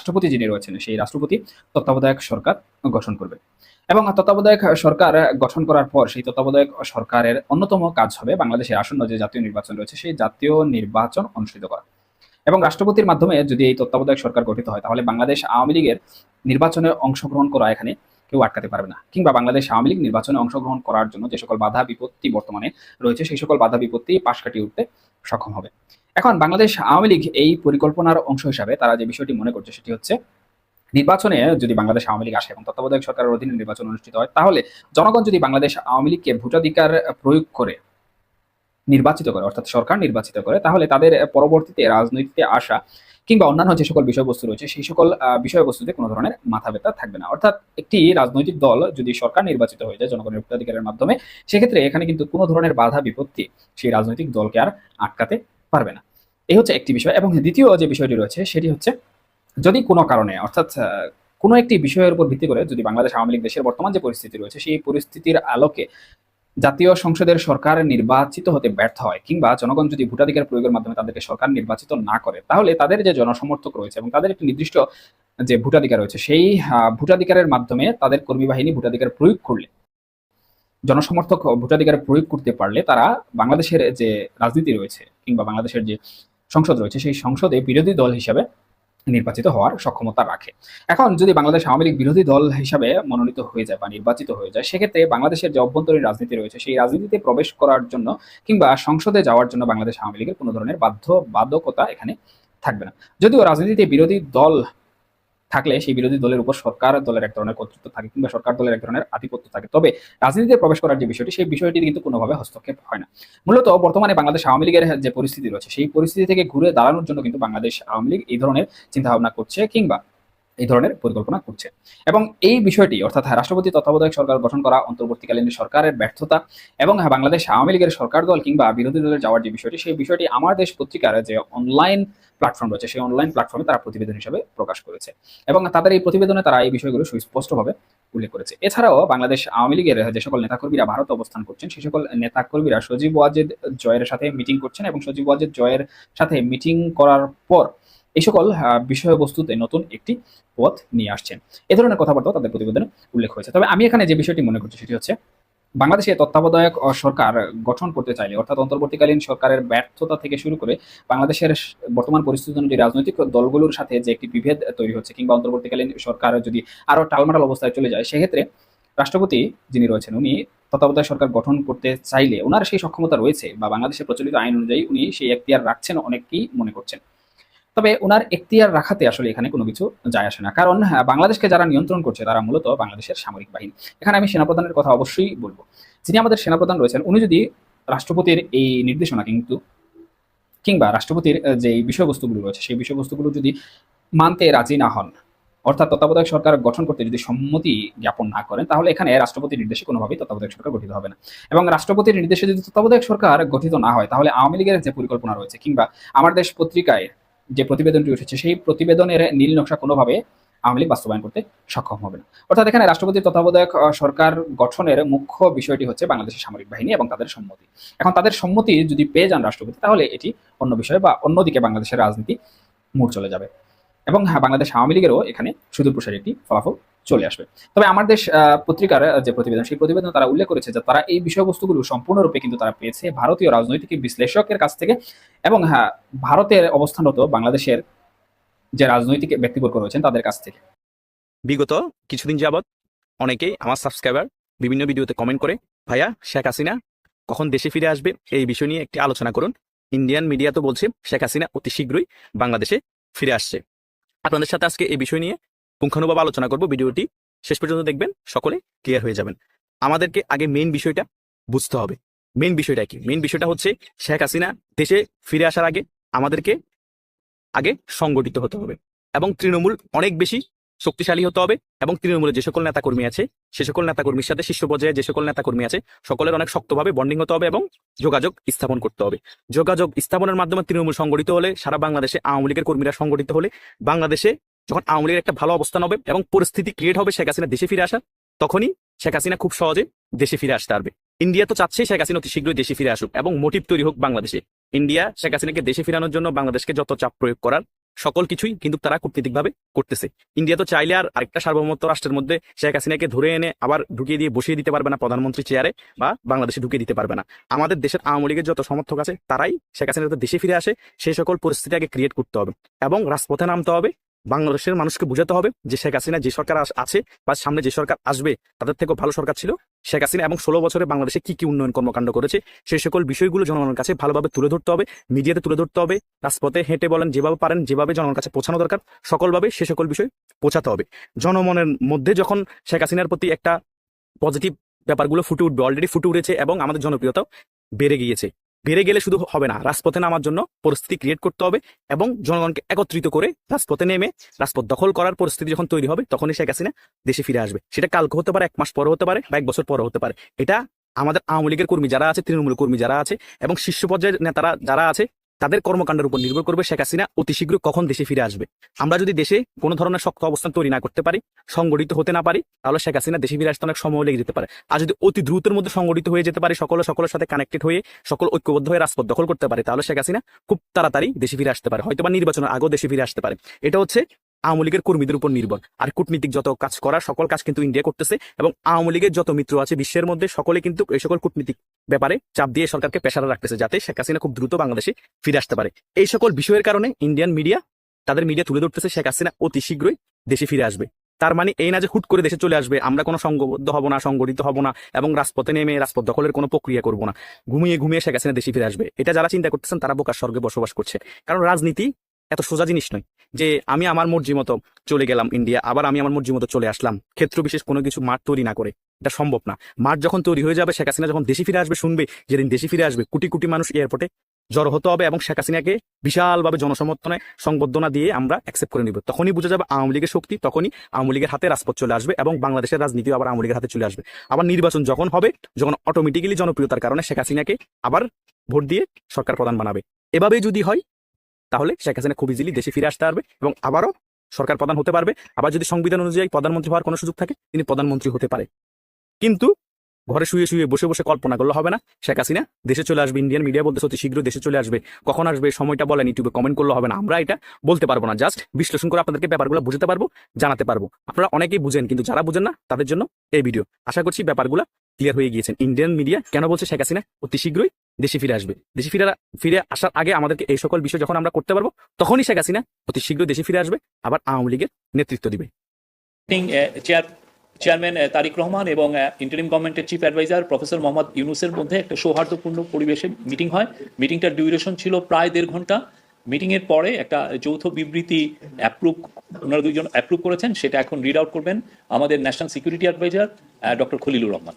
রাষ্ট্রপতি যিনি রয়েছেন, সেই রাষ্ট্রপতি তত্ত্বাবধায়ক সরকার গঠন করবে। এবং তত্ত্বাবধায়ক সরকার গঠন করার পর সেই তত্ত্বাবধায়ক সরকারের অন্যতম কাজ হবে বাংলাদেশের আসন্ন যে জাতীয় নির্বাচন রয়েছে, সেই জাতীয় নির্বাচন অনুষ্ঠিত করা। এবং রাষ্ট্রপতির মাধ্যমে যদি এই তত্ত্বাবধায়ক সরকার গঠিত হয়, তাহলে বাংলাদেশ আওয়ামী লীগের নির্বাচনে অংশগ্রহণ করা এখানে কেউ আটকাতে পারবে না। কিংবা বাংলাদেশ আওয়ামী লীগ নির্বাচনে অংশগ্রহণ করার জন্য যে সকল বাধা বিপত্তি বর্তমানে রয়েছে, সেই সকল বাধা বিপত্তি পাশ কাটিয়ে উঠতে সক্ষম হবে। এখন বাংলাদেশ আওয়ামী লীগ এই পরিকল্পনার অংশ হিসাবে তারা যে বিষয়টি মনে করছে সেটি হচ্ছে, নির্বাচনে যদি বাংলাদেশ আওয়ামী লীগ আসে এবং তত্ত্বাবধায়ক সরকারের অধীনে নির্বাচন অনুষ্ঠিত হয়, তাহলে জনগণ যদি বাংলাদেশ আওয়ামী লীগকে ভোটাধিকার প্রয়োগ করে, নির্বাচিত করে, অর্থাৎ সরকার নির্বাচিত করে, তাহলে তাদের পরবর্তীতে রাজনীতিতে আসা কিংবা অন্যান্য যে সকল বিষয়বস্তু রয়েছে, সেই সকল বিষয়বস্তুতে কোনো ধরনের মাথা ব্যথা থাকবে না। অর্থাৎ একটি রাজনৈতিক দল যদি সরকার নির্বাচিত হয়ে যায় জনগণের ভোটাধিকারের মাধ্যমে, সেক্ষেত্রে এখানে কিন্তু কোনো ধরনের বাধা বিপত্তি সেই রাজনৈতিক দলকে আর আটকাতে পারবে না। এই হচ্ছে একটি বিষয় এবং দ্বিতীয় যে বিষয়টি রয়েছে সেটি হচ্ছে যদি কোনো কারণে, অর্থাৎ কোনো একটি বিষয়ের উপর ভিত্তি করে যদি বাংলাদেশ আওয়ামী লীগ দেশের বর্তমান যে পরিস্থিতি রয়েছে, সেই পরিস্থিতির আলোকে জাতীয় সংসদের সরকার নির্বাচিত হতে ব্যর্থ হয় কিংবা জনগণ যদি ভোটাধিকার প্রয়োগের মাধ্যমে তাদেরকে সরকার নির্বাচিত না করে, তাহলে তাদের যে জনসমর্থক রয়েছে এবং তাদের একটি নির্দিষ্ট যে ভোটাধিকার রয়েছে, সেই ভোটাধিকারের মাধ্যমে তাদের কর্মী বাহিনী ভোটাধিকার প্রয়োগ করলে জনসমর্থক ভোটাধিকার প্রয়োগ করতে পারলে তারা বাংলাদেশের যে রাজনীতি রয়েছে কিংবা বাংলাদেশের যে সংসদ রয়েছে, সেই সংসদে বিরোধী দল হিসাবে নির্বাচিত হওয়ার সক্ষমতা রাখে। এখন যদি বাংলাদেশ আওয়ামী লীগ বিরোধী দল হিসাবে মনোনীত হয়ে যায় বা নির্বাচিত হয়ে যায়, সেক্ষেত্রে বাংলাদেশের যে অভ্যন্তরীণ রাজনীতি রয়েছে, সেই রাজনীতিতে প্রবেশ করার জন্য কিংবা সংসদে যাওয়ার জন্য বাংলাদেশ আওয়ামী লীগের কোনো ধরনের বাধ্য বাধ্যকতা এখানে থাকবে না। যদিও রাজনীতিতে বিরোধী দল থাকলে সেই বিরোধী দলের উপর সরকার দলের এক ধরনের কর্তৃত্ব থাকে কিংবা সরকার দলের এক ধরনের আধিপত্য থাকে। তবে রাজনীতিতে প্রবেশ করার যে বিষয়টি, সেই বিষয়টি কিন্তু কোনোভাবে হস্তক্ষেপ হয় না। মূলত বর্তমানে বাংলাদেশ আওয়ামী লীগের যে পরিস্থিতি রয়েছে, সেই পরিস্থিতি থেকে ঘুরে দাঁড়ানোর জন্য কিন্তু বাংলাদেশ আওয়ামী লীগ এই ধরনের চিন্তা ভাবনা করছে কিংবা এই ধরনের পরিকল্পনা করছে। এবং এই বিষয়টি, অর্থাৎ রাষ্ট্রপতি তত্ত্বাবধায়ক সরকার গঠন করা, অন্তর্বর্তীকালীন সরকারের ব্যর্থতা এবং বাংলাদেশ আওয়ামী লীগের সরকার দল কিংবা বিরোধী দলের যাওয়ার যে বিষয়টি, সেই বিষয়টি আমার দেশ পত্রিকার যে অনলাইন প্ল্যাটফর্ম রয়েছে, সেই অনলাইন প্ল্যাটফর্মে তারা প্রতিবেদন হিসেবে প্রকাশ করেছে। এবং তাদের এই প্রতিবেদনে তারা এই বিষয়গুলো সুস্পষ্টভাবে উল্লেখ করেছে। এছাড়াও বাংলাদেশ আওয়ামী লীগের যে সকল নেতাকর্মীরা ভারতে অবস্থান করছেন, সেই সকল নেতাকর্মীরা সজীব ওয়াজেদ জয়ের সাথে মিটিং করছেন এবং সজীব ওয়াজেদ জয়ের সাথে মিটিং করার পর এই সকল বিষয়বস্তুতে নতুন একটি পথ নিয়ে আসছেন। এ ধরনের কথাবার্তাও তাদের প্রতিবেদনে উল্লেখ হয়েছে। তবে আমি এখানে যে বিষয়টি মনে করছি সেটি হচ্ছে, বাংলাদেশে তত্ত্বাবধায়ক সরকার গঠন করতে চাইলে, অর্থাৎ অন্তর্বর্তীকালীন সরকারের ব্যর্থতা থেকে শুরু করে বাংলাদেশের বর্তমান পরিস্থিতি অনুযায়ী রাজনৈতিক দলগুলোর সাথে যে একটি বিভেদ তৈরি হচ্ছে, কিংবা অন্তর্বর্তীকালীন সরকার যদি আরও টালমাটাল অবস্থায় চলে যায়, সেক্ষেত্রে রাষ্ট্রপতি যিনি রয়েছেন, উনি তত্ত্বাবধায়ক সরকার গঠন করতে চাইলে ওনার সেই সক্ষমতা রয়েছে, বা বাংলাদেশের প্রচলিত আইন অনুযায়ী উনি সেই এখতিয়ার রাখছেন, অনেকেই মনে করছেন। তবে ওনার এখতিয়ার রাখাতে আসলে এখানে কোনো কিছু যায় আসে না। কারণ বাংলাদেশকে যারা নিয়ন্ত্রণ করছে, তারা মূলত বাংলাদেশের সামরিক বাহিনী। এখানে আমি সেনাপ্রধানের কথা অবশ্যই বলব। যিনি আমাদের সেনাপ্রধান রয়েছেন, উনি যদি রাষ্ট্রপতির এই নির্দেশনা কিন্তু কিংবা রাষ্ট্রপতির যে বিষয়বস্তুগুলো রয়েছে, সেই বিষয়বস্তুগুলো যদি মানতে রাজি না হন, অর্থাৎ তত্ত্বাবধায়ক সরকার গঠন করতে যদি সম্মতি জ্ঞাপন না করেন, তাহলে এখানে রাষ্ট্রপতির নির্দেশে কোনোভাবেই তত্ত্বাবধায়ক সরকার গঠিত হবে না। এবং রাষ্ট্রপতির নির্দেশে যদি তত্ত্বাবধায়ক সরকার গঠিত না হয়, তাহলে আওয়ামী লীগের যে পরিকল্পনা রয়েছে, কিংবা আমার দেশ পত্রিকায় যে প্রতিবেদনটি উঠেছে, সেই প্রতিবেদনের নীল নকশা কোনোভাবে আওয়ামী লীগ বাস্তবায়ন করতে সক্ষম হবে না। অর্থাৎ এখানে রাষ্ট্রপতির তত্ত্বাবধায়ক সরকার গঠনের মুখ্য বিষয়টি হচ্ছে বাংলাদেশের সামরিক বাহিনী এবং তাদের সম্মতি। এখন তাদের সম্মতি যদি পেয়ে যান রাষ্ট্রপতি, তাহলে এটি অন্য বিষয় বা অন্যদিকে বাংলাদেশের রাজনীতি মুড় চলে যাবে। এবং হ্যাঁ বাংলাদেশ আওয়ামী লীগেরও এখানে সুদূর প্রসারী একটি ফলাফল চলে আসবে। তবে আমার দেশ পত্রিকার যে প্রতিবেদন, সেই প্রতিবেদন তারা উল্লেখ করেছে যে তারা এই বিষয়বস্তুগুলো সম্পূর্ণরূপে কিন্তু তারা পেয়েছে। ভারতীয় রাজনৈতিক বিশ্লেষকের কাছ থেকে এবং হ্যাঁ ভারতের অবস্থানরত বাংলাদেশের যে রাজনৈতিক ব্যক্তিবর্গ রয়েছেন তাদের কাছ থেকে। বিগত কিছুদিন যাবৎ অনেকেই আমার সাবস্ক্রাইবার বিভিন্ন ভিডিওতে কমেন্ট করে, ভাইয়া, শেখ হাসিনা কখন দেশে ফিরে আসবে? এই বিষয় নিয়ে একটি আলোচনা করুন। ইন্ডিয়ান মিডিয়া তো বলছে, শেখ হাসিনা অতি শীঘ্রই বাংলাদেশে ফিরে আসছে। আপনাদের সাথে আজকে এই বিষয় নিয়ে পুঙ্খানুভাব আলোচনা করব ভিডিওটি। শেষ পর্যন্ত দেখবেন, সকলে ক্লিয়ার হয়ে যাবেন। আমাদেরকে আগে মেইন বিষয়টা বুঝতে হবে। মেইন বিষয়টা কি? মেইন বিষয়টা হচ্ছে শেখ হাসিনা দেশে ফিরে আসার আগে আমাদেরকে আগে সংগঠিত হতে হবে এবং তৃণমূল অনেক বেশি শক্তিশালী হতে হবে এবং তৃণমূলের যে সকল নেতাকর্মী আছে, সে সকল নেতাকর্মীর সাথে শীর্ষ পর্যায়ে যে সকল নেতাকর্মী আছে, সকলের অনেক শক্তভাবে বন্ডিং হতে হবে এবং যোগাযোগ স্থাপন করতে হবে। যোগাযোগ স্থাপনের মাধ্যমে তৃণমূল সংগঠিত হলে সারা বাংলাদেশে আওয়ামী লীগের কর্মীরা সংগঠিত হলে বাংলাদেশে যখন আওয়ামী একটা ভালো অবস্থান হবে এবং পরিস্থিতি ক্রিয়েট হবে শেখ হাসিনা দেশে ফিরে আসা তখনই শেখ হাসিনা খুব সহজে দেশে ফিরে আসতে পারবে। ইন্ডিয়া তো চাচ্ছে শেখ হাসিনা অতি শীঘ্রই দেশে ফিরে আসুক এবং মোটিভ তৈরি হোক বাংলাদেশে। ইন্ডিয়া শেখ হাসিনাকে দেশে ফিরানোর জন্য বাংলাদেশকে যত চাপ প্রয়োগ করার সকল কিছুই কিন্তু তারা কূটনীতিকভাবে করতেছে। ইন্ডিয়া তো চাইলে আর আরেকটা সার্বভৌমত্ব রাষ্ট্রের মধ্যে শেখ হাসিনাকে ধরে এনে আবার ঢুকিয়ে দিয়ে বসিয়ে দিতে পারবে না প্রধানমন্ত্রী চেয়ারে বা বাংলাদেশে ঢুকিয়ে দিতে পারবে না। আমাদের দেশের আওয়ামী লীগের যত সমর্থক আছে তারাই শেখ হাসিনা যাতে দেশে ফিরে আসে, সেই সকল পরিস্থিতি আগে ক্রিয়েট করতে হবে এবং রাজপথে নামতে হবে। বাংলাদেশের মানুষকে বোঝাতে হবে যে শেখ হাসিনা যে সরকার আছে বা সামনে যে সরকার আসবে, তাদের থেকেও ভালো সরকার ছিল। শেখ হাসিনা এবং ষোলো বছরে বাংলাদেশে কি কি উন্নয়ন কর্মকাণ্ড করেছে সেই সকল বিষয়গুলো জনগণের কাছে ভালোভাবে তুলে ধরতে হবে, মিডিয়াতে তুলে ধরতে হবে, রাজপথে হেঁটে বলেন, যেভাবে পারেন, যেভাবে জনগণের কাছে পৌঁছানো দরকার, সকলভাবে সে সকল বিষয় পৌঁছাতে হবে। জনমনের মধ্যে যখন শেখ হাসিনার প্রতি একটা পজিটিভ ব্যাপারগুলো ফুটে উঠবে অলরেডি ফুটে উঠেছে এবং আমাদের জনপ্রিয়তাও বেড়ে গিয়েছে। বেড়ে গেলে শুধু হবে না, রাজপথে নামার জন্য পরিস্থিতি ক্রিয়েট করতে হবে এবং জনগণকে একত্রিত করে রাজপথে নেমে রাজপথ দখল করার পরিস্থিতি যখন তৈরি হবে, তখনই শেখ হাসিনা দেশে ফিরে আসবে। সেটা কালকে হতে পারে, এক মাস পরে হতে পারে বা এক বছর পরে হতে পারে। এটা আমাদের আওয়ামী লীগের কর্মী যারা আছে, তৃণমূল কর্মী যারা আছে এবং শীর্ষ পর্যায়ের নেতারা যারা আছে তাদের কর্মকাণ্ডের উপর নির্ভর করবে শেখ হাসিনা অতি শীঘ্র কখন দেশে ফিরে আসবে। আমরা যদি দেশে কোনো ধরনের শক্ত অবস্থান তৈরি না করতে পারি, সংগঠিত হতে না পারি, তাহলে শেখ হাসিনা দেশে ফিরে আসতে অনেক সময় লেগে যেতে পারে। আর যদি অতি দ্রুতের মধ্যে সংগঠিত হয়ে যেতে পারে, সকলে সকলের সাথে কানেক্টেড হয়ে সকল ঐক্যবদ্ধ হয়ে রাজপথ দখল করতে পারে, তাহলে শেখ হাসিনা খুব তাড়াতাড়ি দেশে ফিরে আসতে পারে হয়তো বা নির্বাচনের আগেও দেশে ফিরে আসতে পারে। এটা হচ্ছে আওয়ামী লীগের কর্মীদের উপর নির্ভর। আর কূটনীতিক যত কাজ করা, সকল কাজ কিন্তু ইন্ডিয়া করতেছে এবং আওয়ামী লীগের যত মিত্র আছে বিশ্বের মধ্যে, সকলে কিন্তু এই সকল কূটনীতিক ব্যাপারে চাপ দিয়ে সরকারকে পেশারা রাখতেছে যাতে শেখ হাসিনা খুব দ্রুত বাংলাদেশে ফিরে আসতে পারে। এই সকল বিষয়ের কারণে ইন্ডিয়ান মিডিয়া তাদের মিডিয়া তুলে ধরতেছে শেখ হাসিনা অতি শীঘ্রই দেশে ফিরে আসবে। তার মানে এই না যে হুট করে দেশে চলে আসবে, আমরা কোনো সংঘবদ্ধ হব না, সংগঠিত হব না এবং রাজপথে নেমে রাজপথ দখলের কোনো প্রক্রিয়া করব না। ঘুমিয়ে ঘুমিয়ে শেখ হাসিনা দেশে ফিরে আসবে। এটা যারা চিন্তা করতেছেন তারা বোকার স্বর্গে বসবাস করছে। কারণ রাজনীতি এত সোজা জিনিস নয় যে আমি আমার মর্জি মতো চলে গেলাম ইন্ডিয়া, আবার আমি আমার মর্জি মতো চলে আসলাম। ক্ষেত্র বিশেষ কোনো কিছু মাঠ তৈরি না করে। এটা সম্ভব না। মাঠ যখন তৈরি হয়ে যাবে, শেখ হাসিনা যখন দেশে ফিরে আসবে, শুনবে, যেদিন দেশে ফিরে আসবে, কোটি কোটি মানুষ এয়ারপোর্টে জড়ো হতে হবে এবং শেখ হাসিনাকে বিশালভাবে জনসমর্থনে সংবর্ধনা দিয়ে আমরা অ্যাকসেপ্ট করে নিব। তখনই বোঝা যাবে আওয়ামী লীগের শক্তি, তখনই আওয়ামী লীগের হাতে রাজপথ চলে আসবে এবং বাংলাদেশের রাজনীতিও আবার আওয়ামী লীগের হাতে চলে আসবে। আবার নির্বাচন যখন হবে, যখন অটোমেটিক্যালি জনপ্রিয়তার কারণে শেখ হাসিনাকে আবার ভোট দিয়ে সরকার প্রধান বানাবে। এভাবেই যদি হয় তাহলে শেখ হাসিনা খুব ইজিলি দেশে ফিরে আসতে পারবে এবং আবারও সরকার প্রধান হতে পারবে। আবার যদি সংবিধান অনুযায়ী প্রধানমন্ত্রী হওয়ার কোনো সুযোগ থাকে, তিনি প্রধানমন্ত্রী হতে পারে। কিন্তু ঘরে শুয়ে শুয়ে বসে বসে কল্পনা করলে হবে না। শেখ হাসিনা দেশে চলে আসবে ইন্ডিয়ান মিডিয়া বলতে অতি শীঘ্র দেশে চলে আসবে। কখন আসবে, সময়টা বলেন ইউটিউবে কমেন্ট করলে হবে না। আমরা এটা বলতে পারব না। জাস্ট বিশ্লেষণ করে আপনাদেরকে ব্যাপারগুলো বুঝতে পারব, জানাতে পারব। আপনারা অনেকেই বুঝেন, কিন্তু যারা বুঝেন না, তাদের জন্য এই ভিডিও আশা করছি ব্যাপারগুলো ক্লিয়ার হয়ে গিয়েছেন। ইন্ডিয়ান মিডিয়া কেন বলছে শেখ হাসিনা? অতি শীঘ্রই দেশে ফিরে আসবে। দেশে ফিরে ফিরে আসার আগে আমাদেরকে এই সকল বিষয় যখন আমরা করতে পারব, তখনই শেখ হাসিনা অতি শীঘ্রই দেশে ফিরে আসবে, আবার আওয়ামী লীগের নেতৃত্ব দিবে। চেয়ার চেয়ারম্যান তারিক রহমান এবং ইন্টারিম গভর্নমেন্টের চিফ অ্যাডভাইজার প্রফেসর মোহাম্মদ ইউনুসের মধ্যে একটা সৌহার্দ্যপূর্ণ পরিবেশে মিটিং হয়। মিটিংটার ডিউরেশন ছিল প্রায় দেড় ঘণ্টা। মিটিং এর পরে একটা যৌথ বিবৃতি অ্যাপ্রুভ ওনারা দুইজন অ্যাপ্রুভ করেছেন, সেটা এখন রিড আউট করবেন। আমাদের national security adviser doctor Khalilur Rahman.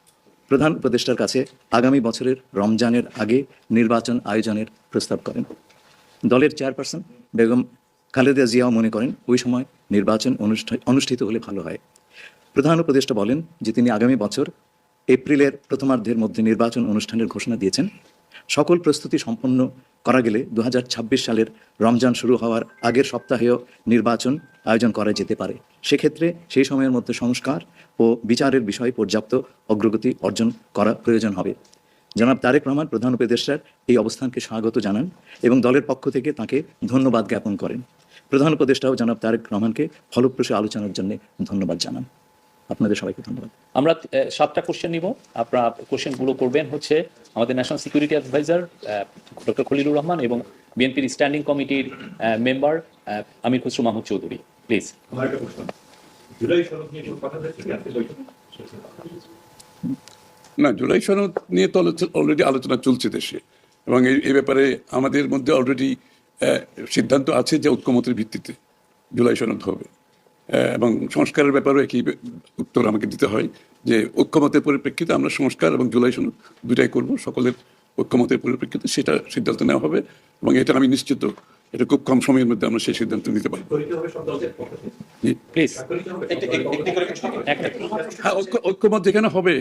প্রধান উপদেষ্টার কাছে আগামী বছরের রমজানের আগে নির্বাচন আয়োজনের প্রস্তাব করেন। দলের চেয়ারপারসন বেগম খালেদা জিয়াও মনে করেন, ওই সময় নির্বাচন অনুষ্ঠা- অনুষ্ঠিত হলে ভালো হয়। প্রধান উপদেষ্টা বলেন যে তিনি আগামী বছর এপ্রিলের প্রথমার্ধের মধ্যে নির্বাচন অনুষ্ঠানের ঘোষণা দিয়েছেন। সকল প্রস্তুতি সম্পন্ন করা গেলে দু হাজার ছাব্বিশ সালের রমজান শুরু হওয়ার আগের সপ্তাহেও নির্বাচন আয়োজন করা যেতে পারে। সেক্ষেত্রে সেই সময়ের মধ্যে সংস্কার ও বিচারের বিষয়ে পর্যাপ্ত অগ্রগতি অর্জন করা প্রয়োজন হবে। জনাব তারেক রহমান প্রধান উপদেষ্টার এই অবস্থানকে স্বাগত জানান এবং দলের পক্ষ থেকে তাকে ধন্যবাদ জ্ঞাপন করেন। প্রধান উপদেষ্টাও জনাব তারেক রহমানকে ফলপ্রসূ আলোচনার জন্য ধন্যবাদ জানান। আপনাদের সবাইকে ধন্যবাদ। আমরা সাতটা কোশ্চেন নিব। আপনারা কোশ্চেনগুলো করবেন হচ্ছে আমাদের national security adviser doctor Khalilur Rahman এবং বিএনপির স্ট্যান্ডিং কমিটির মেম্বার আমির খসরু মাহমুদ চৌধুরী। প্লিজ আমার একটা প্রশ্ন। না, জুলাই সনদ নিয়ে তো অলরেডি আলোচনা চলছে দেশে। এবং এই ব্যাপারে আমাদের মধ্যে অলরেডি সিদ্ধান্ত আছে যে ঐক্যমতের ভিত্তিতে জুলাই সনদ হবে। এবং সংস্কারের ব্যাপারেও একই উত্তর আমাকে দিতে হয় যে ঐক্যমতের পরিপ্রেক্ষিতে আমরা সংস্কার এবং জুলাই সনদ দুটাই করব। সকলের ঐক্যমতের পরিপ্রেক্ষিতে সেটা সিদ্ধান্ত নেওয়া হবে এবং এটা আমি নিশ্চিত এটা খুব কম সময়ের মধ্যে আমরা সেই সিদ্ধান্ত নিতে একটা হ্যাঁ ঐক্যমত যেখানে হবে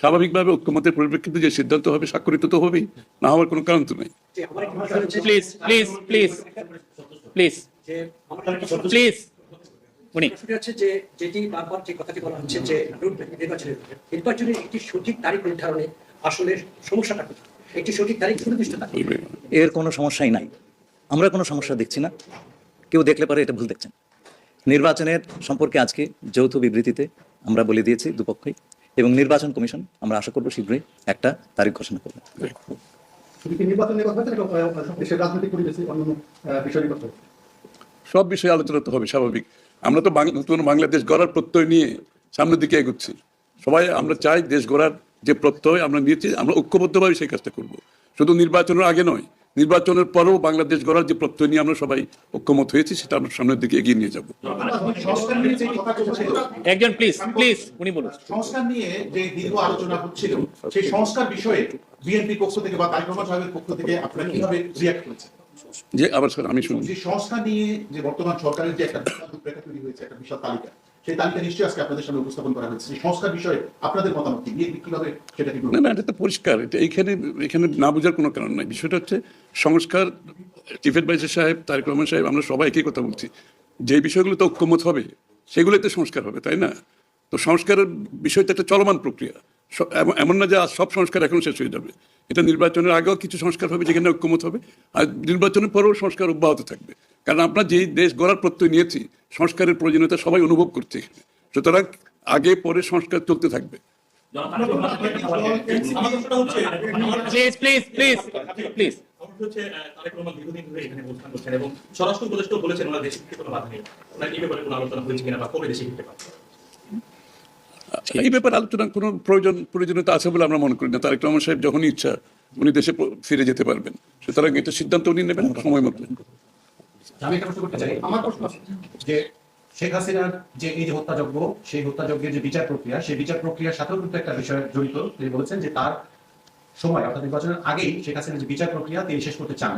স্বাভাবিকভাবে ঐক্যমতের পরিপ্রেক্ষিতে যে সিদ্ধান্ত হবে স্বাক্ষরিত তো হবেই না হওয়ার কোনো কারণ তো নেই। Please please please please please উনি। হচ্ছে যে যেটি বারবার যে কথাটি বলা হচ্ছে যে নির্বাচনের নির্বাচনের একটি সঠিক তারিখ নির্ধারণে আসলে সমস্যাটা একটি সঠিক তারিখ সুনির্দিষ্ট তারিখ। এর কোনো সমস্যাই নাই। আমরা কোনো সমস্যা দেখছি না। কেউ দেখলে পারে এটা ভুল দেখছেন। নির্বাচনের সম্পর্কে আজকে যৌথ বিবৃতিতে আমরা বলে দিয়েছি দুপক্ষই এবং নির্বাচন কমিশন আমরা আশা করব শীঘ্রই একটা তারিখ ঘোষণা করবে। সব বিষয়ে আলোচনা তো হবে স্বাভাবিক। আমরা তো নতুন বাংলাদেশ গড়ার প্রত্যয় নিয়ে সামনের দিকে এগুচ্ছি। সবাই আমরা চাই দেশ গড়ার যে প্রত্যয় আমরা নিয়েছি আমরা ঐক্যবদ্ধভাবে সেই কাজটা করব। শুধু নির্বাচনের আগে নয় নির্বাচনের পরেও বাংলাদেশ গড়ার যে প্রত্যয় নিয়ে আমরা সবাই ঐক্যমত হয়েছি সেটা আমরা সামনের দিকে এগিয়ে নিয়ে যাব। সংস্কার নিয়ে যে কথা চলছিল একজন প্লিজ প্লিজ উনি বলুন। সংস্কার নিয়ে যে দীর্ঘ আলোচনা হচ্ছিল সেই সংস্কার বিষয়ে বিএনপি পক্ষ থেকে বা তারিক রহমান সাহেবের পক্ষ থেকে আপনারা কীভাবে রিয়াক্ট করেছেন? যে আবার স্যার আমি শুনি। যে সংস্কার নিয়ে যে বর্তমান সরকারের যে একটা রূপরেখা তৈরি হয়েছে একটা বিশাল তালিকা সেই তালিকা নিশ্চয়ই আজকে আপনাদের সামনে উপস্থাপন করা হয়েছে। সংস্কার বিষয়ে আপনাদের মতামত কি? কীভাবে না না, এটা তো পরিষ্কার। এটা এখানে না বোঝার কোনো কারণ নাই। বিষয়টা হচ্ছে সংস্কার, চিফ সাহেব, তারেক রহমান সাহেব, আমরা সবাই একই কথা বলছি। যে ঐক্যমত হবে সেগুলোতে সংস্কার হবে, তাই না? তো সংস্কারের বিষয়টা একটা চলমান প্রক্রিয়া। এমন- না যে সব সংস্কার এখন শেষ হয়ে যাবে। এটা নির্বাচনের আগেও কিছু সংস্কার হবে যেখানে ঐক্যমত হবে, আর নির্বাচনের পরেও সংস্কার অব্যাহত থাকবে। কারণ আমরা যে দেশ গড়ার প্রত্যয় নিয়েছি সংস্কারের প্রয়োজনীয়তা সবাই অনুভব করছে। সুতরাং আগে পরে সংস্কার চলতে থাকবে। এই ব্যাপারে আলোচনা কোনো প্রয়োজন প্রয়োজনীয়তা আছে বলে আমরা মনে করি না। তারেক রহমান সাহেব যখনই ইচ্ছা উনি দেশে ফিরে যেতে পারবেন। সুতরাং এটা সিদ্ধান্ত উনি নেবেন সময় মতো। আমি একটা প্রশ্ন করতে চাই, আমার প্রশ্ন আছে যে শেখ হাসিনার যে এই যে হত্যাযজ্ঞ, সেই হত্যাযজ্ঞের যে বিচার প্রক্রিয়া, সেই বিচার প্রক্রিয়ার সাথেও কিন্তু একটা বিষয় জড়িত। তিনি বলেছেন যে তার সময়, অর্থাৎ নির্বাচনের আগেই শেখ হাসিনার যে বিচার প্রক্রিয়া, তিনি শেষ করতে চান